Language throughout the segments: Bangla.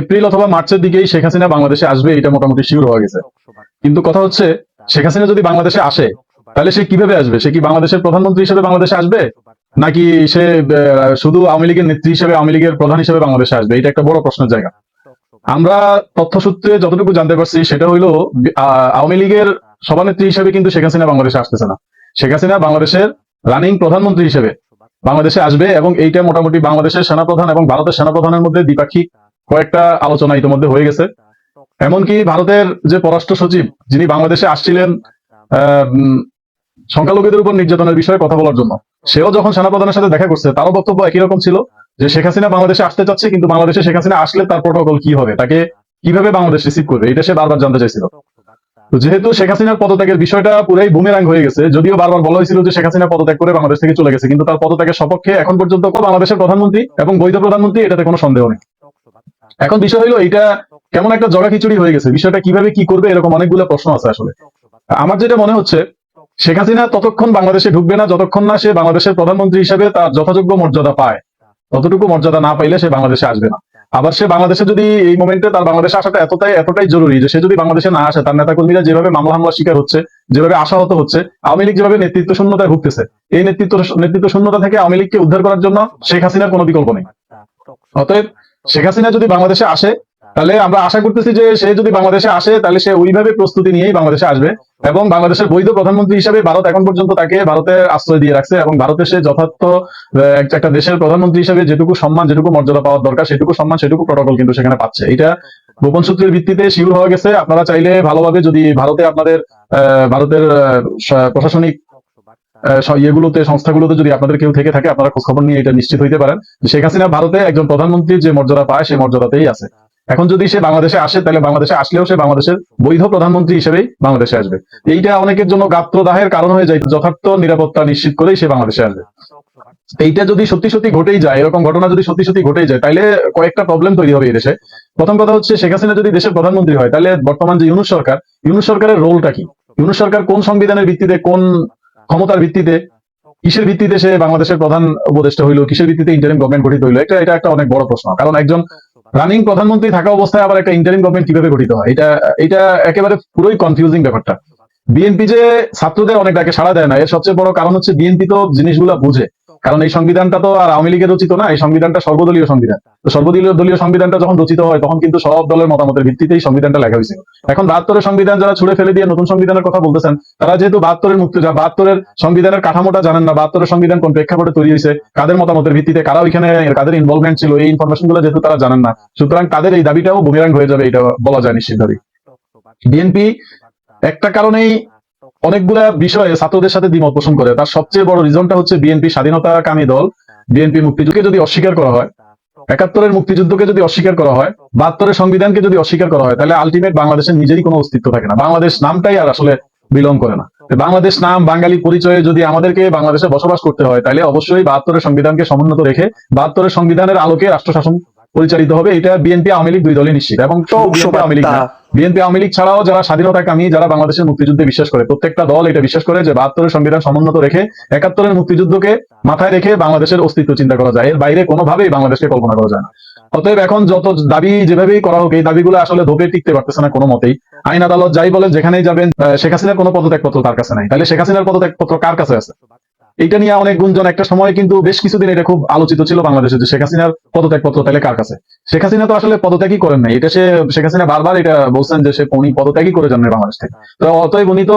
এপ্রিল অথবা মার্চের দিকেই শেখ হাসিনা বাংলাদেশে আসবে, এটা মোটামুটি শিওর হয়ে গেছে। কিন্তু কথা হচ্ছে, শেখ হাসিনা যদি বাংলাদেশে আসে, তাহলে সে কীভাবে আসবে? সে কি বাংলাদেশের প্রধানমন্ত্রী হিসেবে বাংলাদেশে আসবে? নাকি সে শুধু আওয়ামী লীগের নেত্রী হিসেবে, আওয়ামী লীগের প্রধান হিসেবে বাংলাদেশে আসবে? এটা একটা বড় প্রশ্নের জায়গা। আমরা তথ্য সূত্রে যতটুকু জানতে পারছি, সেটা হইল আওয়ামী লীগের সভানেত্রী হিসেবে কিন্তু শেখ হাসিনা বাংলাদেশে আসতেছে না। শেখ হাসিনা বাংলাদেশের রানিং প্রধানমন্ত্রী হিসেবে বাংলাদেশে আসবে এবং এইটা মোটামুটি বাংলাদেশের সেনাপ্রধান এবং ভারতের সেনাপ্রধানের মধ্যে দ্বিপাক্ষিক কয়েকটা আলোচনা ইতিমধ্যে হয়ে গেছে। এমনকি ভারতের যে পররাষ্ট্র সচিব, যিনি বাংলাদেশে আসছিলেন সংখ্যালঘুদের উপর নির্যাতনের বিষয়ে কথা বলার জন্য, সেও যখন সেনাপ্রধানের সাথে দেখা করছে, তারও বক্তব্য একই রকম ছিল যে শেখ হাসিনা বাংলাদেশে আসতে চাচ্ছে, কিন্তু বাংলাদেশে শেখ হাসিনা আসলে তার প্রোটোকল কি হবে, তাকে কীভাবে বাংলাদেশ রিসিভ করবে, এটা সে বারবার জানতে চাইছিল। তো যেহেতু শেখ হাসিনার পদত্যাগের বিষয়টা পুরাই বুমেরাং হয়ে গেছে, যদিও বারবার বলা হয়েছিল যে শেখ হাসিনা পদত্যাগ করে বাংলাদেশ থেকে চলে গেছে, কিন্তু তার পদত্যাগের সপক্ষে এখন পর্যন্ত বাংলাদেশের প্রধানমন্ত্রী এবং বৈধ প্রধানমন্ত্রী এটাতে কোনো সন্দেহ নেই। এখন বিষয় হলো এটা কেমন একটা জগা খিচুড়ি হয়ে গেছে? বিষয়টা কীভাবে কি করবে? এরকম অনেকগুলো প্রশ্ন আছে আসলে। আমার যেটা মনে হচ্ছে, শেখ হাসিনা ততক্ষণ বাংলাদেশে ঢুকবে না, যতক্ষণ না সে বাংলাদেশের প্রধানমন্ত্রী হিসেবে তার যথাযোগ্য মর্যাদা পায়। ততটুকু মর্যাদা না পাইলে সে বাংলাদেশে আসবে না। আবার সে বাংলাদেশে যদি এই মোমেন্টে তার বাংলাদেশে আসাটা এতটাই এতটাই জরুরি যে সে যদি বাংলাদেশে না আসে, তার নেতাকর্মীরা যেভাবে মামলা হামলার শিকার হচ্ছে, যেভাবে আশাহত হচ্ছে, আওয়ামী লীগ যেভাবে নেতৃত্ব শূন্যতায় ভুগতেছে, এই নেতৃত্ব নেতৃত্ব শূন্যতা থেকে আওয়ামী লীগকে উদ্ধার করার জন্য শেখ হাসিনার কোনো বিকল্প নেই। অতএব শেখ হাসিনা যদি বাংলাদেশে আসে, তাহলে আমরা আশা করতেছি যে সে যদি বাংলাদেশে আসে, তাহলে সে ওইভাবে প্রস্তুতি নিয়েই বাংলাদেশে আসবে। এবং বাংলাদেশের বৈধ প্রধানমন্ত্রী হিসেবে ভারত এখন পর্যন্ত তাকে ভারতের আশ্রয় দিয়ে রাখছে। এবং ভারতে সে যথার্থ একটা- দেশের প্রধানমন্ত্রী হিসেবে যেটুকু সম্মান, যেটুকু মর্যাদা পাওয়ার দরকার, সেটুকু সম্মান, সেটুকু প্রটোকল কিন্তু সেখানে পাচ্ছে। এটা গোপন সূত্রের ভিত্তিতে শিউর হওয়া গেছে। আপনারা চাইলে ভালোভাবে যদি ভারতে আপনাদের ভারতের প্রশাসনিক ইয়েগুলোতে, সংস্থাগুলোতে যদি আপনাদের কেউ থেকে থাকে, আপনারা খোঁজখবর নিয়ে এটা নিশ্চিত হইতে পারেন। শেখ হাসিনা ভারতে একজন প্রধানমন্ত্রীর যে মর্যাদা পায়, সেই মর্যাদাতেই আছে। এখন যদি সে বাংলাদেশে আসে, তাহলে বাংলাদেশে আসলেও সে বাংলাদেশের বৈধ প্রধানমন্ত্রী হিসেবেই বাংলাদেশে আসবে। এইটা অনেকের জন্য গাত্রদাহের কারণ হয়ে যায়, যথার্থ নিরাপত্তা নিশ্চিত করেই সে বাংলাদেশে আসবে। এইটা যদি সত্যি সত্যি ঘটেই যায়, এরকম ঘটনা যদি সত্যি সত্যি ঘটেই যায় তাহলে কয়েকটা প্রবলেম তৈরি হবে এই দেশে। প্রথম কথা হচ্ছে, শেখ হাসিনা যদি দেশের প্রধানমন্ত্রী হয় তাহলে বর্তমান যে ইউনুস সরকার, ইউনুস সরকারের রোলটা কি? ইউনুস সরকার কোন সংবিধানের ভিত্তিতে কোন ক্ষমতার ভিত্তিতে, কিসের ভিত্তিতে সে বাংলাদেশের প্রধান উপদেষ্টা হইল, কিসের ভিত্তিতে ইন্টারিম গভর্নমেন্ট গঠিত হইল? এটা এটা একটা অনেক বড় প্রশ্ন। কারণ একজন রানিং প্রধানমন্ত্রী থাকা অবস্থায় আবার একটা ইন্টারিম গভর্নমেন্ট কীভাবে গঠিত হয়? এটা এটা একেবারে পুরোই কনফিউজিং ব্যাপারটা। বিএনপি যে ছাত্রদের অনেক ডাকে সাড়া দেয় না, এর সবচেয়ে বড় কারণ হচ্ছে বিএনপি তো জিনিসগুলা বুঝে। কারণ এই সংবিধানটা তো আর আওয়ামী লীগের রচিত না এই সংবিধানটা সর্বদলীয় সংবিধান। তো সর্বদলীয় দলীয় সংবিধানটা যখন রচিত হয় তখন কিন্তু সব দলের মতামতের ভিত্তিতেই সংবিধানটা লেখা হয়েছিল এখন বাহাত্তরের সংবিধান যারা ছুড়ে ফেলে দিয়ে নতুন সংবিধানের কথা বলতেছেন তারা যেহেতু বাহাত্তরের মুক্তি বাহাত্তরের সংবিধানের কাঠামোটা জানেন না বাহাত্তরের সংবিধান কোন প্রেক্ষাপটে তৈরি হয়েছে কাদের মতামতের ভিত্তিতে কারা ওইখানে কাদের ইনভলভমেন্ট ছিল এই ইনফরমেশনগুলো যেহেতু তারা জানেন না সুতরাং তাদের এই দাবিটাও বুমিরাং হয়ে যাবে এটা বলা যায় নিশ্চিতভাবে বিএনপি একটা কারণেই অনেকগুলা বিষয়ে ছাত্রদের সাথে দ্বিমত পোষণ করে। তার সবচেয়ে বড় রিজনটা হচ্ছে বিএনপি স্বাধীনতাকামী দল বিএনপি মুক্তিযুদ্ধকে যদি অস্বীকার করা হয়, একাত্তরের মুক্তিযুদ্ধকে যদি অস্বীকার করা হয়, বাহাত্তরের সংবিধানকে যদি অস্বীকার করা হয়, তাহলে আলটিমেট বাংলাদেশের নিজেরই কোনো অস্তিত্ব থাকে না। বাংলাদেশ নামটাই আর আসলে বিলং করে না। বাংলাদেশ নাম, বাঙালি পরিচয়ে যদি আমাদেরকে বাংলাদেশে বসবাস করতে হয়, তাহলে অবশ্যই বাহাত্তরের সংবিধানকে সমুন্নত রেখে বাহাত্তরের সংবিধানের আলোকে রাষ্ট্র শাসন পরিচালিত হবে এটা বিএনপি আওয়ামী লীগ দুই দলই নিশ্চিত। এবং বিএনপি আওয়ামী লীগ না। বিএনপি আওয়ামী লীগ ছাড়াও যারা স্বাধীনতাকামী যারা বাংলাদেশের মুক্তিযুদ্ধে বিশ্বাস করে প্রত্যেকটা দল এটা বিশ্বাস করে যে বাহাত্তরের সংবিধান সমুন্নত রেখে একাত্তরের মুক্তিযুদ্ধকে মাথায় রেখে বাংলাদেশের অস্তিত্ব চিন্তা করা যায়। এর বাইরে কোনোভাবেই বাংলাদেশকে কল্পনা করা যায় না। অতএব এখন যত দাবি যেভাবেই করা হোক এই দাবিগুলো আসলে ধোপে টিকতে পারতেছে না কোনো মতেই। আইন আদালত যাই বলেন যেখানেই যাবেন শেখ হাসিনার কোনো পদত্যাগপত্র তার কাছে নাই। তাহলে শেখ হাসিনার পদত্যাগপত্র কার কাছে আছে? এটা নিয়ে অনেক গুঞ্জন একটা সময় কিন্তু বেশ কিছুদিন এটা খুব আলোচিত ছিল বাংলাদেশে যে শেখ হাসিনার পদত্যাগপত্র তাহলে কার কাছে? শেখ হাসিনা তো আসলে পদত্যাগই করেন নাই। এটা সে, শেখ হাসিনা বারবার এটা বলছেন যে সে উনি পদত্যাগই করে যান বাংলাদেশ থেকে। তো অতএব উনি তো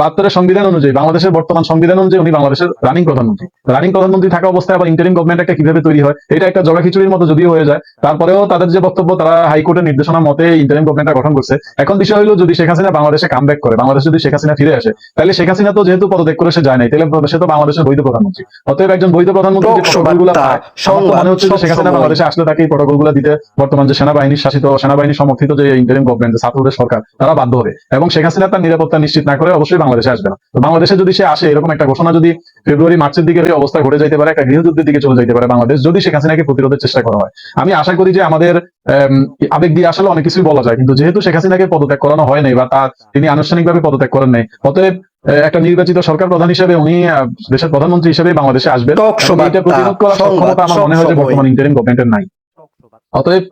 বাহাত্তরের সংবিধান অনুযায়ী, বাংলাদেশের বর্তমান সংবিধান অনুযায়ী উনি বাংলাদেশের রানিং প্রধানমন্ত্রী। রানিং প্রধানমন্ত্রী থাকা অবস্থায় আবার ইন্টারিম গভর্নমেন্ট একটা কীভাবে তৈরি হয়, এটা একটা জগা খিচুড়ির মতো যদিও হয়ে যায়। তারপরেও তাদের যে বক্তব্য, তারা হাইকোর্টের নির্দেশনা মতে ইন্টারিম গভর্নমেন্টটা গঠন করছে। এখন বিষয় হলো যদি শেখ হাসিনা বাংলাদেশে কাম করে, বাংলাদেশ যদি শেখ হাসিনা ফিরে আসে, তাহলে শেখ হাসিনা তো যেহেতু পদত্যাগ করে সে যায় নাই, তাহলে সে তো বাংলাদেশের বৈধ প্রধানমন্ত্রী। অতএব একজন বৈধ প্রধানমন্ত্রী যে প্রটোকলগুলো পায়, মনে হচ্ছে যে শেখ হাসিনা বাংলাদেশে আসলে তাকে এই প্রটোকলগুলো দিতে বর্তমান যে সেনাবাহিনীর শাসিত সেনাবাহিনী সমর্থিত যে ইন্টারিম গভর্নমেন্ট যে ছাত্রদের সরকার তারা বাধ্য হবে। এবং শেখ হাসিনা তার নিরাপত্তা নিশ্চিত না করে অবশ্যই বাংলাদেশে আসবে না। তো বাংলাদেশে যদি সে আসে এরকম একটা ঘোষণা যদি ফেব্রুয়ারি মার্চের দিকে এই অবস্থা ঘটে যেতে পারে একটা গৃহযুদ্ধের দিকে চলে যেতে পারে বাংলাদেশ যদি শেখ হাসিনাকে প্রতিরোধের চেষ্টা করা হয়। আমি আশা করি যে আমাদের আম, আবেগ দিয়ে আসলে অনেক কিছুই বলা যায় কিন্তু যেহেতু শেখ হাসিনাকে পদত্যাগ করানো হয় নাই বা তার তিনি আনুষ্ঠানিকভাবে পদত্যাগ করেন নাই অতএব একটা নির্বাচিত সরকার প্রধান হিসেবে উনি আহ, দেশের প্রধানমন্ত্রী হিসেবে বাংলাদেশে আসবেন। এটা প্রতিরোধ করার সংবাদ, সক্ষমতা আমার মনে হয় যে বর্তমান ইন্টারিম গভর্নমেন্টের নাই। অতএব